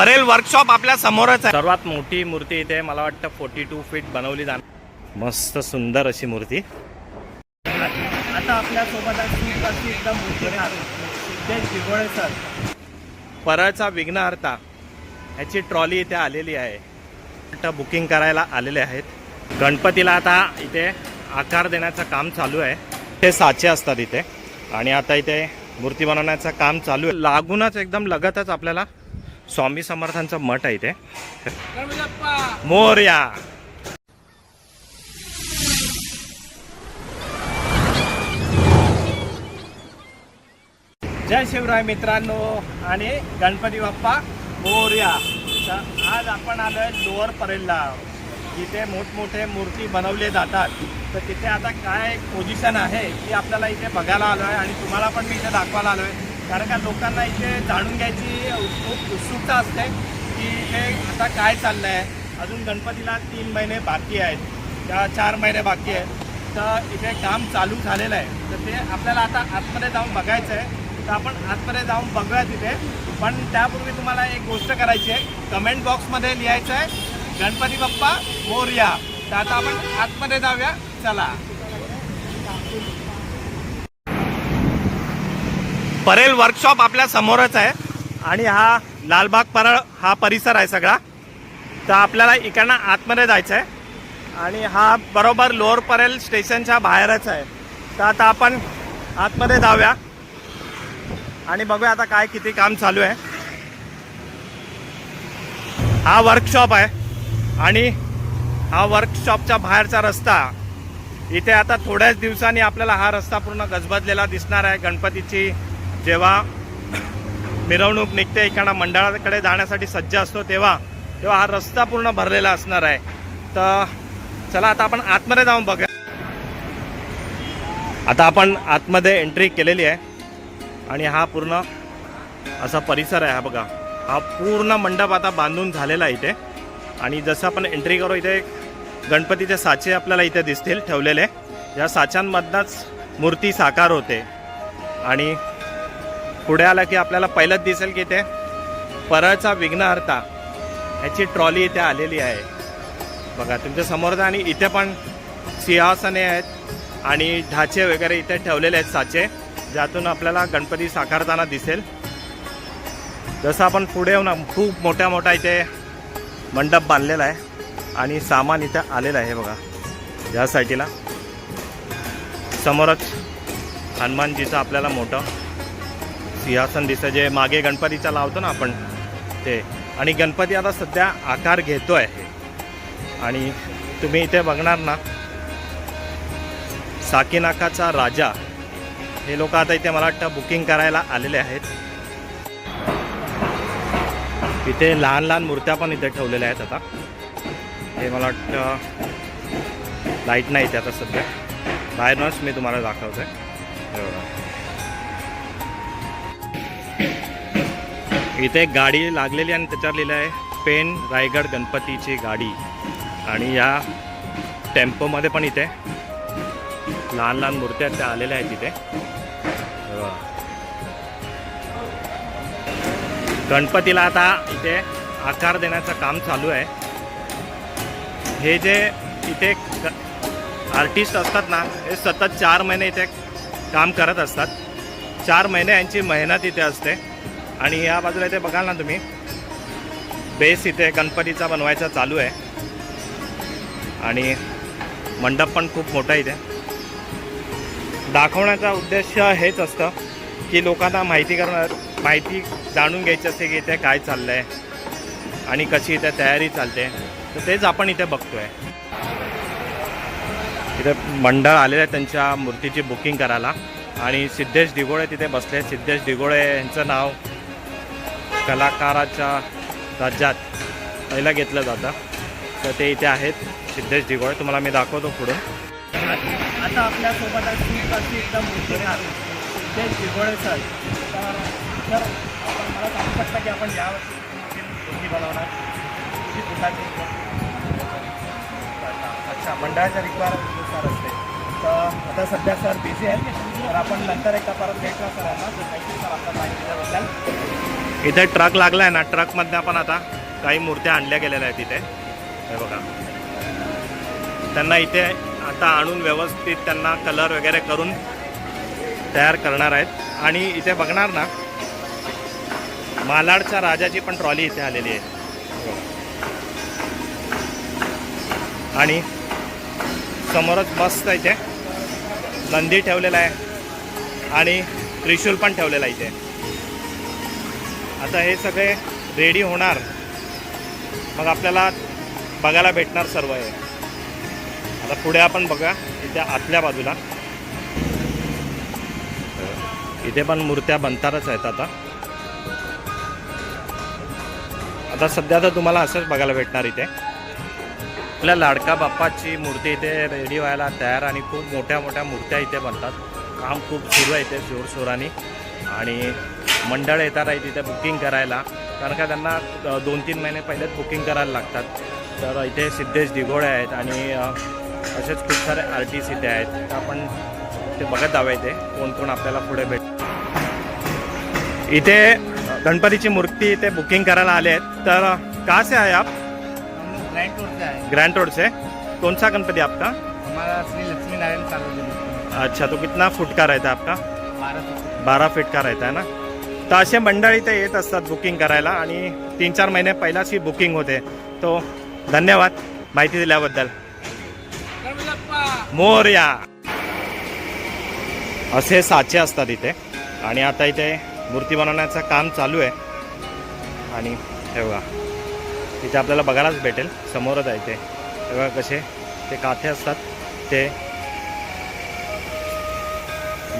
Parel workshop आपल्या समोरच आहे. सर्वात मोठी मूर्ती इथे मला वाटतं फोर्टी टू फीट बनवली जाणार. मस्त सुंदर अशी मूर्ती. आता आपल्यासोबत सर परळचा विघ्नहर्ता. ह्याची ट्रॉली इथे आलेली आहे. आता बुकिंग करायला आलेले आहेत. गणपतीला आता इथे आकार देण्याचं काम चालू आहे. ते साचे असतात इथे. आणि आता इथे मूर्ती बनवण्याचं काम चालू आहे. लागूनच एकदम लगतच आपल्याला स्वामी समर्थांचं मठ आहे इथे. मोर्या! जय शिवराय मित्रांनो आणि गणपती बाप्पा मोर्या. तर आज आपण आलोय लोअर परेलला जिथे मोठमोठे मूर्ती बनवले जातात. तर तिथे आता काय पोझिशन आहे ती आपल्याला इथे बघायला आलो आहे आणि तुम्हाला पण मी इथे दाखवायला आलो आहे कारण का लोकांना इथे जाणून घ्यायची खूप उत्सुकता असते की इथे आता काय चाललं आहे अजून गणपतीला तीन महिने बाकी आहेत. त्या चार महिने बाकी आहेत. तर इथे काम चालू झालेलं आहे. तर ते आपल्याला आता आतमध्ये जाऊन बघायचं आहे. तर आपण आतमध्ये जाऊन बघूया तिथे. पण त्यापूर्वी तुम्हाला एक गोष्ट करायची आहे. कमेंट बॉक्समध्ये लिहायचं आहे गणपती बाप्पा मोर्या. तर आता आपण आतमध्ये जाऊया. चला. परेल वर्कशॉप आपल्या समोरच आहे. आणि हा लालबाग परळ हा परिसर आहे सगळा. तर आपल्याला इकडनं आतमध्ये जायचं आहे आणि हा बरोबर लोअर परेल स्टेशनच्या बाहेरच आहे. तर आता आपण आतमध्ये जाऊया. आणि बघूया आता काय किती काम चालू आहे. हा वर्कशॉप आहे. आणि हा वर्कशॉपच्या बाहेरचा रस्ता. इथे आता थोड्याच दिवसांनी आपल्याला हा रस्ता पूर्ण गजबजलेला दिसणार आहे. गणपतीची जेव्हा मिरवणूक निघते एखादा मंडळाकडे जाण्यासाठी सज्ज असतो तेव्हा तेव्हा हा रस्ता पूर्ण भरलेला असणार आहे. तर चला आता आपण आतमध्ये जाऊन बघूया. आता आपण आतमध्ये एंट्री केलेली आहे. आणि हा पूर्ण असा परिसर आहे हा बघा. हा पूर्ण मंडप आता बांधून झालेला आहे इथे. आणि जसं आपण एंट्री करू इथे गणपतीचे साचे आपल्याला इथे दिसतील ठेवलेले. या साच्यांमधनंच मूर्ती साकार होते. आणि पुढे आला की आपल्याला पहिलंच दिसेल की ते परळचा विघ्नहर्ता. ह्याची ट्रॉली इथे आलेली आहे. बघा तुमच्यासमोर आणि इथे पण सिंहासने आहेत आणि ढाचे वगैरे इथे ठेवलेले आहेत साचे ज्यातून आपल्याला गणपती साकारताना दिसेल. जसं आपण पुढे येऊ ना खूप मोठ्या मोठा इथे मंडप बांधलेला आहे आणि सामान इथे आलेलं आहे बघा या साईटीला समोरच हनुमानजीचं आपल्याला मोठं सिंहासन दिसतं जे मागे गणपतीचा लावतो ना आपण ते. आणि गणपती आता सध्या आकार घेतो आहे आणि तुम्ही इथे बघणार ना साकीनाकाचा राजा. हे लोक आता इथे मला वाटतं बुकिंग करायला आलेले आहेत. इथे लहान लहान मूर्त्या पण इथे ठेवलेल्या आहेत आता. हे मला वाटतं लाइट नाही इथे आता सध्या. बाहेरूनच मी तुम्हाला दाखवतो आहे इथे एक गाडी लागलेली आणि त्याच्यावर लिहिलं आहे पेन रायगड गणपतीची गाडी. आणि या टेम्पोमध्ये पण इथे लहान लहान मूर्त्या त्या आलेल्या आहेत इथे. गणपतीला आता इथे आकार देण्याचं काम चालू आहे. हे जे इथे आर्टिस्ट असतात ना हे सतत चार महिने इथे काम करत असतात. चार महिने यांची मेहनत इथे असते. आणि या बाजूला इथे बघाल ना तुम्ही बेस इथे गणपतीचा बनवायचा चालू आहे. आणि मंडप पण खूप मोठा इथे. दाखवण्याचा उद्देश हेच असतं की लोकांना माहिती करणार माहिती जाणून घ्यायची असते की इथे काय चाललं आहे आणि कशी इथे तयारी चालते. तर तेच आपण इथे बघतोय. इथे मंडळ आलेलं आहे त्यांच्या मूर्तीची बुकिंग करायला. आणि सिद्धेश दिगोळे तिथे बसले सिद्धेश दिगोळे यांचं नाव कलाकाराच्या राज्यात पहिलं घेतलं जातं. तर ते इथे आहेत सिद्धेश दिगोळे तुम्हाला मी दाखवतो पुढे आता आपल्यासोबत अशी एकदम सिद्धेश दिगोळे सर. तर सर आपण मला सांगू शकता की आपण यावर्षी मूर्ती बनवणार किती अच्छा मंडळाच्या रिक्वायरनुसार असते. तर आता सध्या सर बिझी आहे तर आपण नंतर एकदा परत भेटला सर यांना तर थँक्यू सर आपल्या माहिती इथे ट्रक लागला आहे ना ट्रकमधनं पण आता काही मूर्त्या आणल्या गेलेल्या आहेत इथे. हे बघा. त्यांना इथे आता आणून व्यवस्थित त्यांना कलर वगैरे करून तयार करणार आहेत. आणि इथे बघणार ना मालाडच्या राजाची पण ट्रॉली इथे आलेली आहे. आणि समोरच मस्त इथे नंदी ठेवलेला आहे. आणि त्रिशूल पण ठेवलेला आहे इथे. आता हे सगळे रेडी होणार. मग आपल्याला बघायला भेटणार सर्व हे. आता पुढे आपण बघा इथे आतल्या बाजूला. इथे पण मूर्त्या बनतारच आहेत आता. आता सध्या तर तुम्हाला असंच बघायला भेटणार इथे. आपल्या लाडका बाप्पाची मूर्ती इथे रेडी व्हायला तयार आणि खूप मोठ्या मोठ्या मूर्त्या इथे बनतात. काम खूप सुरू आहे इथे जोरशोराने. आणि मंडळ येतात आहे तिथे बुकिंग करायला. कारण का त्यांना दोन तीन महिने पहिलेच बुकिंग करायला लागतात. तर इथे सिद्धेश दिघोळे आहेत आणि असेच खूप सारे आर्टिस्ट इथे आहेत. तर आपण ते बघत जाऊया इथे. कोण कोण आपल्याला पुढे भेट इथे गणपतीची मूर्ती इथे बुकिंग करायला आले आहेत. तर कहाँ से आए आप? ग्रैंड से आए ग्रैंड रोड से. कौन सा गणपति आपका? हमारा श्री लक्ष्मी नारायण अच्छा तो कितना फुट का रहता है आपका? बारा फीट का रहता है ना? तर असे मंडळ इथे येत असतात बुकिंग करायला आणि तीन चार महिने पहिलाच ही बुकिंग होते. तो धन्यवाद माहिती दिल्याबद्दल. मोर्या. असे साचे असतात इथे. आणि आता इथे मूर्ती बनवण्याचं काम चालू आहे. आणि हे बघा तिथे आपल्याला बघायलाच भेटेल. समोरच आहे ते हे बघा कसे ते काथे असतात. ते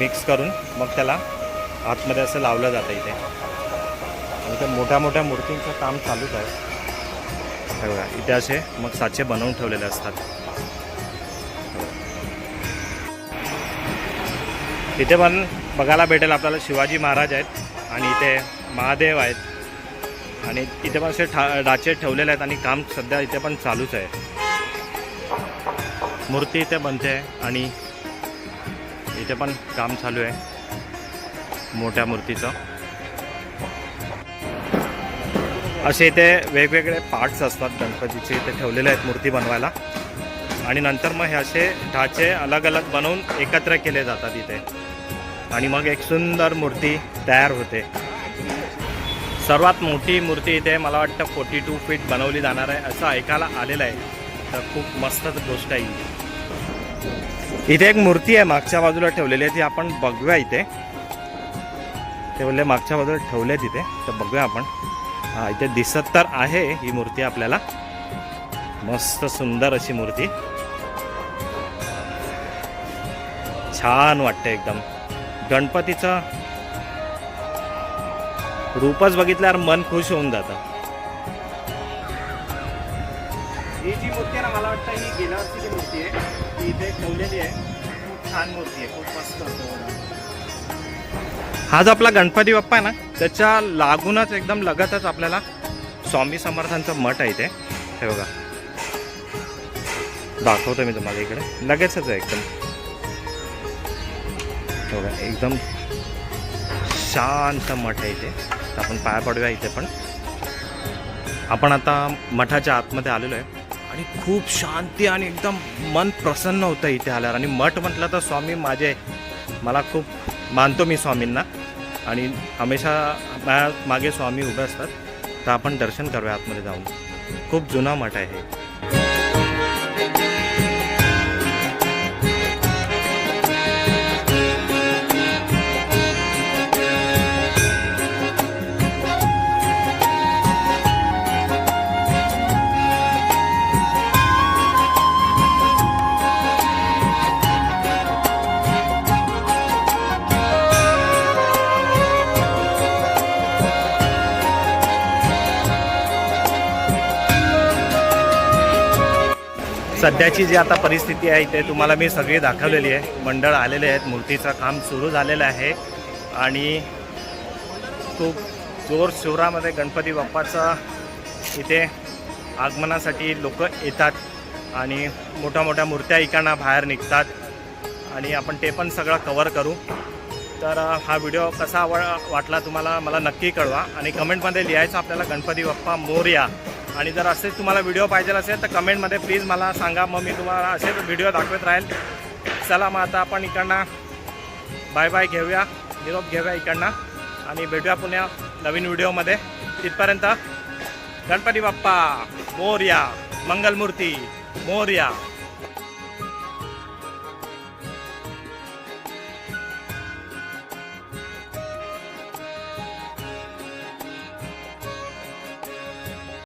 मिक्स करून मग त्याला आतमध्ये असं लावलं जातं इथे. आणि त्या मोठ्या मोठ्या मूर्तींचं काम चालूच आहे. बघा इथे असे मग साचे बनवून ठेवलेले असतात. इथे पण बघायला भेटेल आपल्याला शिवाजी महाराज आहेत आणि इथे महादेव आहेत. आणि इथे पण असे ठा डाचे ठेवलेले आहेत आणि काम सध्या इथे पण चालूच आहे. मूर्ती इथे बनते आहे आणि इथे पण काम चालू आहे. मोठ्या मूर्तीचं. असे इथे वेगवेगळे पार्ट्स असतात. गणपतीचे इथे ठेवलेले आहेत मूर्ती बनवायला. आणि नंतर मग हे असे ढाचे अलग अलग बनवून एकत्र केले जातात इथे. आणि मग एक सुंदर मूर्ती तयार होते. सर्वात मोठी मूर्ती इथे मला वाटतं फोर्टी टू फीट बनवली जाणार आहे असं ऐकायला आलेलं आहे. तर खूप मस्तच गोष्ट आहे इथे एक मूर्ती आहे मागच्या बाजूला ठेवलेली आहे ती आपण बघूया इथे. ते बोलले मागच्या बाजूला ठेवले तिथे तर बघूया आपण. हा इथे दिसत तर आहे ही मूर्ती आपल्याला. मस्त सुंदर अशी मूर्ती. छान वाटते एकदम. गणपतीचं रूपच बघितल्यावर मन खुश होऊन जातं. ही जी मूर्ती आहे ना मला वाटतं ही गेल्या वर्षीची मूर्ती आहे. ती इथे ठेवलेली आहे. खूप छान मूर्ती आहे खूप मस्त हा जो आपला गणपती बाप्पा आहे ना त्याच्या लागूनच एकदम लगतच आपल्याला स्वामी समर्थांचं मठ आहे इथे. हे बघा. दाखवतो मी तुम्हाला इकडे. लगेचच आहे एकदम. बघा एकदम शांत मठ आहे इथे. तर आपण पाया पडूया इथे पण. आपण आता मठाच्या आतमध्ये आलेलो आहे. आणि खूप शांती आणि एकदम मन प्रसन्न होतं इथे आल्यावर. आणि मठ म्हटलं तर स्वामी माझे मला खूप मानतो मी स्वामींना. आणि हमेशा मागे स्वामी उभे असतात. तर आपण दर्शन करूया आतमध्ये जाऊन. खूप जुना मठ आहे सध्याची जी आता परिस्थिती आहे ते तुम्हाला मी सगळी दाखवलेली आहे. मंडळ आलेले आहेत मूर्तीचं काम सुरू झालेलं आहे. आणि खूप जोर शिवरामध्ये गणपती बाप्पाचं इथे आगमनासाठी लोक येतात आणि मोठ्या मोठ्या मूर्त्या इकांना बाहेर निघतात. आणि आपण ते पण सगळं कवर करू. तर हा व्हिडिओ कसा आवड वाटला तुम्हाला मला नक्की कळवा. आणि कमेंटमध्ये लिहायचं आपल्याला गणपती बाप्पा मोरया. आणि जर असेच तुम्हाला व्हिडिओ पाहिजे असेल तर कमेंटमध्ये प्लीज मला सांगा. मग मी तुम्हाला असेच व्हिडिओ दाखवत राहील. चला मग आता आपण इकडनं बाय बाय घेऊया. निरोप घेऊया इकडनं. आणि भेटूया पुन्हा नवीन व्हिडिओमध्ये तिथपर्यंत गणपती बाप्पा मोर्या मंगलमूर्ती मोरया.